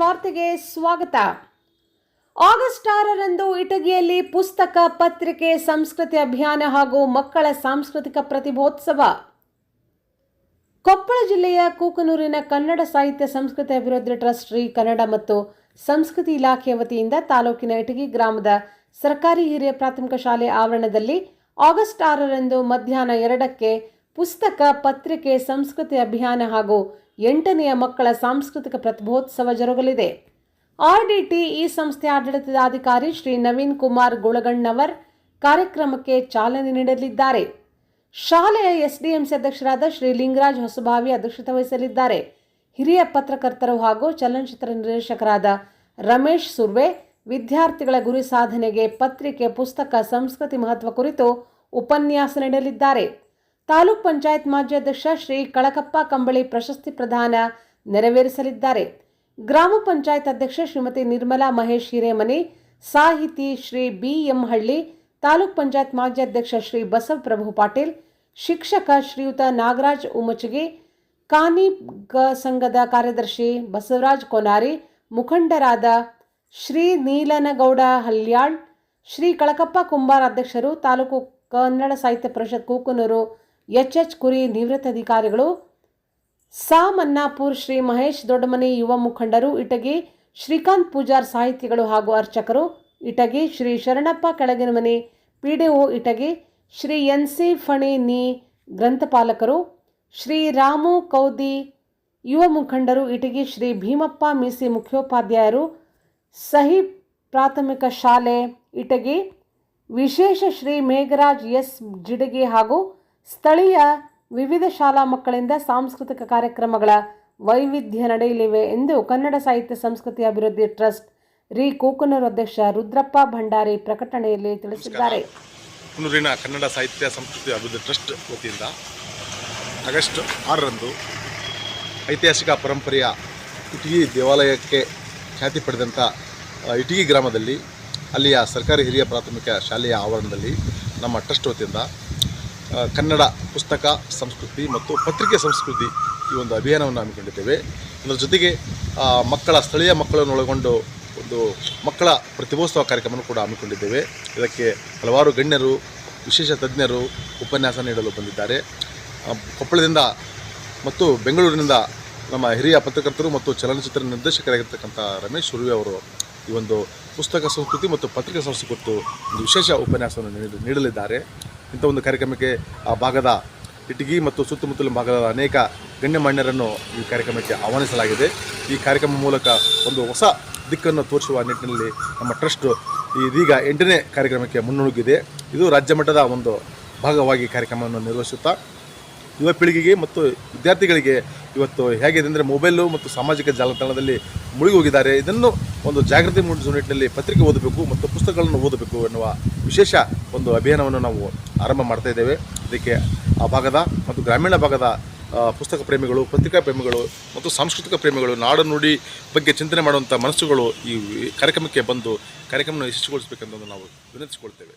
ವಾರ್ತೆಗೆ ಸ್ವಾಗತ. ಆಗಸ್ಟ್ ಆರರಂದು ಇಟಗಿಯಲ್ಲಿ ಪುಸ್ತಕ ಪತ್ರಿಕೆ ಸಂಸ್ಕೃತಿ ಅಭಿಯಾನ ಹಾಗೂ ಮಕ್ಕಳ ಸಾಂಸ್ಕೃತಿಕ ಪ್ರತಿಭೋತ್ಸವ. ಕೊಪ್ಪಳ ಜಿಲ್ಲೆಯ ಕೂಕನೂರಿನ ಕನ್ನಡ ಸಾಹಿತ್ಯ ಸಂಸ್ಕೃತಿ ಅಭಿವೃದ್ಧಿ ಟ್ರಸ್ಟ್ ಶ್ರೀ ಕನ್ನಡ ಮತ್ತು ಸಂಸ್ಕೃತಿ ಇಲಾಖೆಯ ವತಿಯಿಂದ ತಾಲೂಕಿನ ಇಟಗಿ ಗ್ರಾಮದ ಸರ್ಕಾರಿ ಹಿರಿಯ ಪ್ರಾಥಮಿಕ ಶಾಲೆ ಆವರಣದಲ್ಲಿ ಆಗಸ್ಟ್ ಆರರಂದು ಮಧ್ಯಾಹ್ನ ಎರಡಕ್ಕೆ ಪುಸ್ತಕ ಪತ್ರಿಕೆ ಸಂಸ್ಕೃತಿ ಅಭಿಯಾನ ಹಾಗೂ ಎಂಟನೆಯ ಮಕ್ಕಳ ಸಾಂಸ್ಕೃತಿಕ ಪ್ರತಿಭೋತ್ಸವ ಜರುಗಲಿದೆ. ಆರ್ಡಿಟಿ ಈ ಸಂಸ್ಥೆ ಆಡಳಿತದ ಅಧಿಕಾರಿ ಶ್ರೀ ನವೀನ್ ಕುಮಾರ್ ಗುಳಗಣ್ಣವರ್ ಕಾರ್ಯಕ್ರಮಕ್ಕೆ ಚಾಲನೆ ನೀಡಲಿದ್ದಾರೆ. ಶಾಲೆಯ ಎಸ್ಡಿಎಂಸಿ ಅಧ್ಯಕ್ಷರಾದ ಶ್ರೀ ಲಿಂಗರಾಜ್ ಹೊಸಭಾವಿ ಅಧ್ಯಕ್ಷತೆ ವಹಿಸಲಿದ್ದಾರೆ. ಹಿರಿಯ ಪತ್ರಕರ್ತರು ಹಾಗೂ ಚಲನಚಿತ್ರ ನಿರ್ದೇಶಕರಾದ ರಮೇಶ್ ಸುರ್ವೆ ವಿದ್ಯಾರ್ಥಿಗಳ ಗುರಿ ಸಾಧನೆಗೆ ಪತ್ರಿಕೆ, ಪುಸ್ತಕ, ಸಂಸ್ಕೃತಿ ಮಹತ್ವ ಕುರಿತು ಉಪನ್ಯಾಸ ನೀಡಲಿದ್ದಾರೆ. ತಾಲೂಕ್ ಪಂಚಾಯತ್ ಮಾಜಿ ಅಧ್ಯಕ್ಷ ಶ್ರೀ ಕಳಕಪ್ಪ ಕಂಬಳಿ ಪ್ರಶಸ್ತಿ ಪ್ರದಾನ ನೆರವೇರಿಸಲಿದ್ದಾರೆ. ಗ್ರಾಮ ಪಂಚಾಯತ್ ಅಧ್ಯಕ್ಷೆ ಶ್ರೀಮತಿ ನಿರ್ಮಲಾ ಮಹೇಶ್ ಹಿರೇಮನಿ, ಸಾಹಿತಿ ಶ್ರೀ ಬಿ ಎಂ ಹಳ್ಳಿ ತಾಲೂಕ್ ಪಂಚಾಯತ್ ಮಾಜಿ ಅಧ್ಯಕ್ಷ ಶ್ರೀ ಬಸವಪ್ರಭು ಪಾಟೀಲ್, ಶಿಕ್ಷಕ ಶ್ರೀಯುತ ನಾಗರಾಜ್ ಉಮಚಗಿ, ಕಾನಿ ಗ ಸಂಘದ ಕಾರ್ಯದರ್ಶಿ ಬಸವರಾಜ್ ಕೋನಾರಿ, ಮುಖಂಡರಾದ ಶ್ರೀ ನೀಲನಗೌಡ ಹಲ್ಯಾಳ್, ಶ್ರೀ ಕಳಕಪ್ಪ ಕುಂಬಾರ ಅಧ್ಯಕ್ಷರು, ತಾಲೂಕು ಕನ್ನಡ ಸಾಹಿತ್ಯ ಪರಿಷತ್ ಕೂಕನೂರು ಎಚ್ ಎಚ್ ಕುರಿ ನಿವೃತ್ತ ಅಧಿಕಾರಿಗಳು ಸಾ ಮನ್ನಾಪುರ್ ಶ್ರೀ ಮಹೇಶ್ ದೊಡ್ಡಮನಿ ಯುವ ಮುಖಂಡರು, ಇಟಗಿ ಶ್ರೀಕಾಂತ್ ಪೂಜಾರ್ ಸಾಹಿತಿಗಳು ಹಾಗೂ ಅರ್ಚಕರು, ಇಟಗಿ ಶ್ರೀ ಶರಣಪ್ಪ ಕೆಳಗಿನ ಮನೆ PDO, Itagi Shri N C Phani ನಿ ಗ್ರಂಥಪಾಲಕರು, ಶ್ರೀ ರಾಮು ಕೌದಿ ಯುವ ಮುಖಂಡರು, ಇಟಗಿ ಶ್ರೀ ಭೀಮಪ್ಪ ಮೀಸಿ ಮುಖ್ಯೋಪಾಧ್ಯಾಯರು, ಸಹಿ ಪ್ರಾಥಮಿಕ ಶಾಲೆ, ಇಟಗಿ ವಿಶೇಷ ಶ್ರೀ ಮೇಘರಾಜ್ ಎಸ್ ಜಿಡಗಿ ಹಾಗೂ ಸ್ಥಳೀಯ ವಿವಿಧ ಶಾಲಾ ಮಕ್ಕಳಿಂದ ಸಾಂಸ್ಕೃತಿಕ ಕಾರ್ಯಕ್ರಮಗಳ ವೈವಿಧ್ಯ ನಡೆಯಲಿವೆ ಎಂದು ಕನ್ನಡ ಸಾಹಿತ್ಯ ಸಂಸ್ಕೃತಿ ಅಭಿವೃದ್ಧಿ ಟ್ರಸ್ಟ್ ರಿ ಕೋಕನೂರು ಅಧ್ಯಕ್ಷ ರುದ್ರಪ್ಪ ಭಂಡಾರಿ ಪ್ರಕಟಣೆಯಲ್ಲಿ ತಿಳಿಸಿದ್ದಾರೆ. ಕುನೂರಿನ ಕನ್ನಡ ಸಾಹಿತ್ಯ ಸಂಸ್ಕೃತಿ ಅಭಿವೃದ್ಧಿ ಟ್ರಸ್ಟ್ ವತಿಯಿಂದ ಆಗಸ್ಟ್ ಆರರಂದು ಐತಿಹಾಸಿಕ ಪರಂಪರೆಯ ಇಟಗಿ ದೇವಾಲಯಕ್ಕೆ ಖ್ಯಾತಿ ಪಡೆದಂಥ ಇಟಗಿ ಗ್ರಾಮದಲ್ಲಿ ಅಲ್ಲಿಯ ಸರ್ಕಾರಿ ಹಿರಿಯ ಪ್ರಾಥಮಿಕ ಶಾಲೆಯ ಆವರಣದಲ್ಲಿ ನಮ್ಮ ಟ್ರಸ್ಟ್ ವತಿಯಿಂದ ಕನ್ನಡ ಪುಸ್ತಕ, ಸಂಸ್ಕೃತಿ ಮತ್ತು ಪತ್ರಿಕೆ ಸಂಸ್ಕೃತಿ ಈ ಒಂದು ಅಭಿಯಾನವನ್ನು ಹಮ್ಮಿಕೊಂಡಿದ್ದೇವೆ. ಅದರ ಜೊತೆಗೆ ಮಕ್ಕಳ, ಸ್ಥಳೀಯ ಮಕ್ಕಳನ್ನು ಒಳಗೊಂಡು ಒಂದು ಮಕ್ಕಳ ಪ್ರತಿಭೋತ್ಸವ ಕಾರ್ಯಕ್ರಮವನ್ನು ಕೂಡ ಹಮ್ಮಿಕೊಂಡಿದ್ದೇವೆ. ಇದಕ್ಕೆ ಹಲವಾರು ಗಣ್ಯರು, ವಿಶೇಷ ತಜ್ಞರು ಉಪನ್ಯಾಸ ನೀಡಲು ಬಂದಿದ್ದಾರೆ. ಕೊಪ್ಪಳದಿಂದ ಮತ್ತು ಬೆಂಗಳೂರಿನಿಂದ ನಮ್ಮ ಹಿರಿಯ ಪತ್ರಕರ್ತರು ಮತ್ತು ಚಲನಚಿತ್ರ ನಿರ್ದೇಶಕರಾಗಿರ್ತಕ್ಕಂಥ ರಮೇಶ್ ಸುರ್ವೆ ಅವರು ಈ ಒಂದು ಪುಸ್ತಕ ಸಂಸ್ಕೃತಿ ಮತ್ತು ಪತ್ರಿಕೆ ಸಂಸ್ಕೃತಿ ಕುರಿತು ಒಂದು ವಿಶೇಷ ಉಪನ್ಯಾಸವನ್ನು ನೀಡ- ನೀಡಲಿದ್ದಾರೆ. ಇಂಥ ಒಂದು ಕಾರ್ಯಕ್ರಮಕ್ಕೆ ಆ ಭಾಗದ ಇಟಗಿ ಮತ್ತು ಸುತ್ತಮುತ್ತಲಿನ ಭಾಗದ ಅನೇಕ ಗಣ್ಯಮಾನ್ಯರನ್ನು ಈ ಕಾರ್ಯಕ್ರಮಕ್ಕೆ ಆಹ್ವಾನಿಸಲಾಗಿದೆ. ಈ ಕಾರ್ಯಕ್ರಮ ಮೂಲಕ ಒಂದು ಹೊಸ ದಿಕ್ಕನ್ನು ತೋರಿಸುವ ನಿಟ್ಟಿನಲ್ಲಿ ನಮ್ಮ ಟ್ರಸ್ಟ್ ಇದೀಗ ಎಂಟನೇ ಕಾರ್ಯಕ್ರಮಕ್ಕೆ ಮುನ್ನುಗ್ಗಿದೆ. ಇದು ರಾಜ್ಯ ಮಟ್ಟದ ಒಂದು ಭಾಗವಾಗಿ ಕಾರ್ಯಕ್ರಮವನ್ನು ನಿರ್ವಹಿಸುತ್ತಾ ಯುವ ಪೀಳಿಗೆಗೆ ಮತ್ತು ವಿದ್ಯಾರ್ಥಿಗಳಿಗೆ ಇವತ್ತು ಹೇಗಿದೆ ಅಂದರೆ ಮೊಬೈಲು ಮತ್ತು ಸಾಮಾಜಿಕ ಜಾಲತಾಣದಲ್ಲಿ ಮುಳುಗಿ ಹೋಗಿದ್ದಾರೆ ಇದನ್ನು ಒಂದು ಜಾಗೃತಿ ಮೂಡಿಸುವ ನಿಟ್ಟಿನಲ್ಲಿ ಪತ್ರಿಕೆ ಓದಬೇಕು ಮತ್ತು ಪುಸ್ತಕಗಳನ್ನು ಓದಬೇಕು ಎನ್ನುವ ವಿಶೇಷ ಒಂದು ಅಭಿಯಾನವನ್ನು ನಾವು ಆರಂಭ ಮಾಡ್ತಾ ಇದ್ದೇವೆ. ಅದಕ್ಕೆ ಆ ಭಾಗದ ಮತ್ತು ಗ್ರಾಮೀಣ ಭಾಗದ ಪುಸ್ತಕ ಪ್ರೇಮಿಗಳು, ಪತ್ರಿಕಾ ಪ್ರೇಮಿಗಳು ಮತ್ತು ಸಾಂಸ್ಕೃತಿಕ ಪ್ರೇಮಿಗಳು ನಾಡು ನುಡಿ ಬಗ್ಗೆ ಚಿಂತನೆ ಮಾಡುವಂಥ ಮನಸ್ಸುಗಳು ಈ ಕಾರ್ಯಕ್ರಮಕ್ಕೆ ಬಂದು ಕಾರ್ಯಕ್ರಮವನ್ನು ಯಶಸ್ವಿಗೊಳಿಸಬೇಕೆಂದು ನಾವು ವಿನಂತಿಸಿಕೊಳ್ತೇವೆ.